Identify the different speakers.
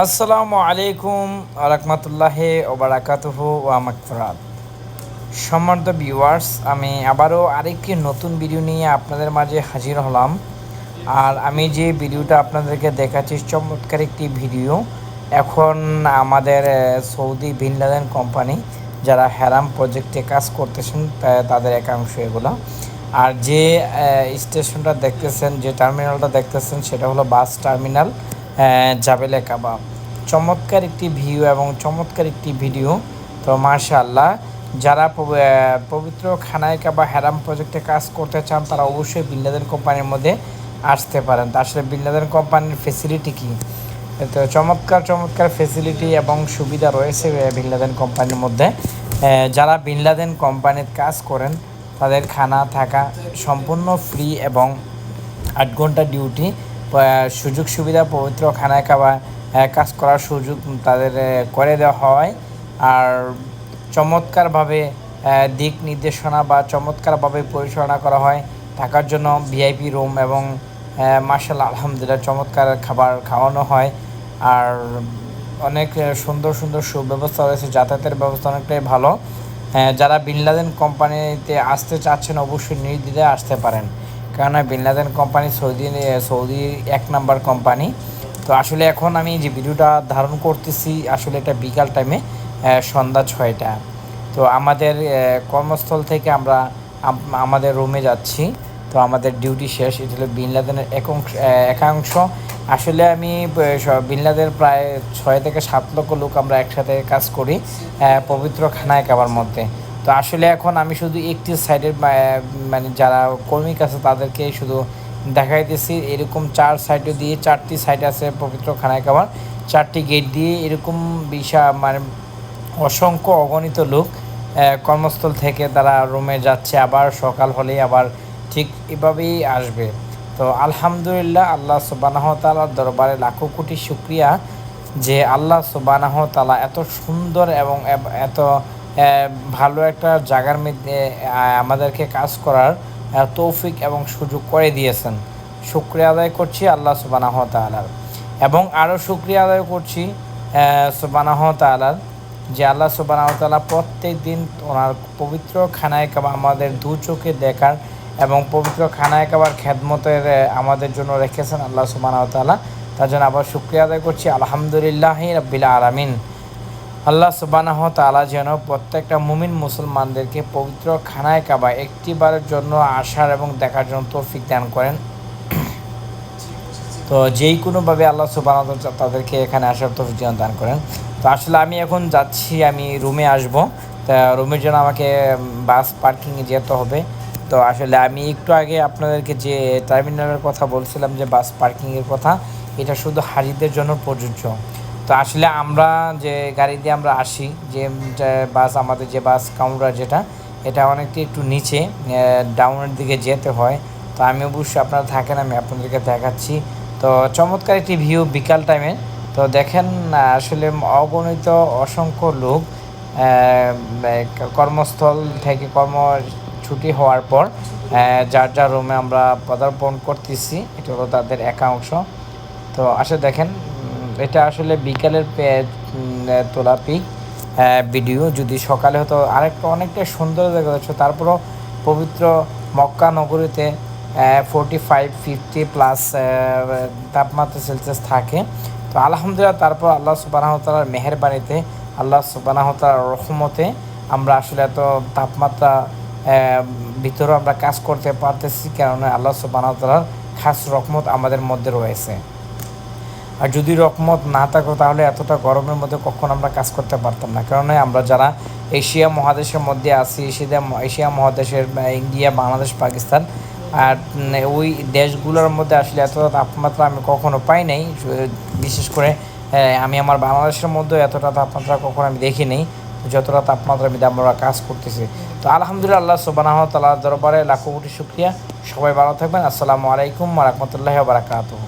Speaker 1: আসসালামু আলাইকুম রহমতুল্লাহ ওবরাকাতুহ ওয়া মাগফিরাত। সম্মানিত ভিউয়ার্স আমি আবারও আরেকটি নতুন ভিডিও নিয়ে আপনাদের মাঝে হাজির হলাম। আর আমি যে ভিডিওটা আপনাদেরকে দেখাচ্ছি, চমৎকার একটি ভিডিও এখন আমাদের সৌদি বিন লাদেন কোম্পানি যারা হ্যারাম প্রজেক্টে কাজ করতেছেন তাদের একাংশ এগুলো। আর যে স্টেশনটা দেখতেছেন, যে টার্মিনালটা দেখতেছেন, সেটা হলো বাস টার্মিনাল জাবেলে কাবাব। চমৎকার একটি ভিউ এবং চমৎকার একটি ভিডিও। তো মাশাআল্লাহ, যারা পবিত্র খানায় কাবা হ্যারাম প্রজেক্টে কাজ করতে চান, তারা অবশ্যই বিল্লাদেন কোম্পানির মধ্যে আসতে পারেন। তা আসলে বিল্লাদেন কোম্পানির ফেসিলিটি কী? তো চমৎকার চমৎকার ফেসিলিটি এবং সুবিধা রয়েছে বিল্লাদেন কোম্পানির মধ্যে। যারা বিল্লাদেন কোম্পানির কাজ করেন, তাদের খানা থাকা সম্পূর্ণ ফ্রি এবং আট ঘণ্টা ডিউটি সুযোগ সুবিধা, পবিত্র খানায় খাওয়া কাজ করার সুযোগ তাদের করে দেওয়া হয়। আর চমৎকারভাবে দিক নির্দেশনা বা চমৎকারভাবে পরিচালনা করা হয়। থাকার জন্য ভিআইপি রুম এবং মার্শাল আলহামদুলিল্লাহ, চমৎকার খাবার খাওয়ানো হয়। আর অনেক সুন্দর সুন্দর সুব্যবস্থা রয়েছে। যাতায়াতের ব্যবস্থা অনেকটাই ভালো। যারা বিনলাদেন কোম্পানিতে আসতে চাচ্ছেন, অবশ্যই নির্দ্বিধায় আসতে পারেন। কেননা বিনলাদেন কোম্পানি সৌদি সৌদি এক নাম্বার কোম্পানি তো আসলে এখন আমি যে ভিডিওটা ধারণ করতেছি আসলে এটা বিকাল টাইমে সন্ধ্যা ছয়টা। তো আমাদের কর্মস্থল থেকে আমরা আমাদের রুমে যাচ্ছি। তো আমাদের ডিউটি শেষ এটা হলো বিনলাদেনের একাংশ একাংশ। আসলে আমি আহ, স- বিনলাদের প্রায় ছয় থেকে সাত লক্ষ লোক আমরা একসাথে কাজ করি পবিত্র খানায় কাবার মধ্যে। তো আসলে এখন আমি শুধু একটি সাইডের মানে যারা কর্মী আছে তাদেরকে শুধু দেখাইতেছি। এরকম চার সাইডে দিয়ে চারটি সাইড আছে পবিত্র খানায় কাবার চারটি গেট দিয়ে এরকম বিশাল মানে অসংখ্য অগণিত লোক কর্মস্থল থেকে তারা রুমে যাচ্ছে। আবার সকাল হলেই আবার ঠিক এভাবেই আসবে। তো আলহামদুলিল্লাহ আল্লাহ সুবানাহ তালার দরবারে লাখো কোটি শুক্রিয়া যে আল্লাহ সুবানাহ তালা এত সুন্দর এবং, এত ভালো একটা জায়গার মধ্যে আমাদেরকে কাজ করার তৌফিক এবং সুযোগ করে দিয়েছেন। শুক্রিয়া আদায় করছি আল্লাহ সুবানাহ তালার এবং আরও শুক্রিয়া আদায় করছি সুবানাহ তালার যে আল্লাহ সুবানাহ তালা প্রত্যেক দিন ওনার পবিত্র খানায় কাবা আমাদের দু চোখে দেখার এবং পবিত্র খানায় কাবার খেদমতের আহ, আমাদের জন্য রেখেছেন আল্লাহ সুবানাহ তালা তার জন্য আবার শুক্রিয়া আদায় করছি। আলহামদুলিল্লাহ রব্বিল আলমিন। আল্লাহ সুবানাহ তালা যেন প্রত্যেকটা মুমিন মুসলমানদেরকে পবিত্র খানায় কাবা একটিবারের জন্য আসার এবং দেখার জন্য তৌফিক দান করেন। তো যেই কোনোভাবে আল্লাহ সুবাহ তাদেরকে এখানে আসার তৌফিক যেন দান করেন। তো আসলে আমি এখন যাচ্ছি, আমি রুমে আসব। তা রুমের জন্য আমাকে বাস পার্কিংয়ে যেতে হবে। তো আসলে আমি একটু আগে আপনাদেরকে যে টার্মিনালের কথা বলছিলাম যে বাস পার্কিংয়ের কথা, এটা শুধু হাজিদের জন্য প্রযোজ্য। তো আসলে আমরা যে গাড়ি দিয়ে আমরা আসি, যে বাস আমাদের যে বাস কাউন্টার যেটা, এটা অনেকটা একটু নিচে ডাউনের দিকে যেতে হয়। তো আমি অবশ্যই আপনারা থাকেন, আমি আপনাদেরকে দেখাচ্ছি। তো চমৎকার একটি ভিউ বিকাল টাইমে তো দেখেন আসলে অগণিত অসংখ্য লোক কর্মস্থল থেকে কর্ম ছুটি হওয়ার পর যার যার রুমে আমরা পদার্পণ করতেছি। এটা হলো তাদের একাংশ। তো আসলে দেখেন এটা আসলে বিকালের তোলা পিক ভিডিও। যদি সকালে হতো আরেকটা অনেকটা সুন্দর দেখা যাচ্ছে তারপরও পবিত্র মক্কা নগরীতে ফোরটি ফাইভ ফিফটি প্লাস তাপমাত্রা সেলসিয়াস থাকে। তো আলহামদুলিল্লাহ, তারপর আল্লাহ সুবানাহতালার মেহরবানিতে, আল্লাহ সুবানাহতালার রহমতে আমরা আসলে এত তাপমাত্রা ভিতরেও আমরা কাজ করতে পারতেছি। কেননা আল্লাহ সুবানাহতালার খাস রহমত আমাদের মধ্যে রয়েছে। আর যদি রকমত না থাকতো তাহলে এতটা গরমের মধ্যে কখন আমরা কাজ করতে পারতাম না। কেননা আমরা যারা এশিয়া মহাদেশের মধ্যে আছি এশিয়া এশিয়া মহাদেশের ইন্ডিয়া, বাংলাদেশ, পাকিস্তান, আর ওই দেশগুলোর মধ্যে আসলে এতটা তাপমাত্রা আমি কখনো পাই নাই। বিশেষ করে আমি আমার বাংলাদেশের মধ্যে এতটা তাপমাত্রা কখনো আমি দেখিনি যতটা তাপমাত্রা আমি আমরা কাজ করতেছি। তো আলহামদুলিল্লাহ, আল্লাহ সুবানাহ তালার দরবারে লাখো কোটি শুক্রিয়া। সবাই ভালো থাকবেন। আসসালামু আলাইকুম রহমতুল্লাহ বারাকাতুহ।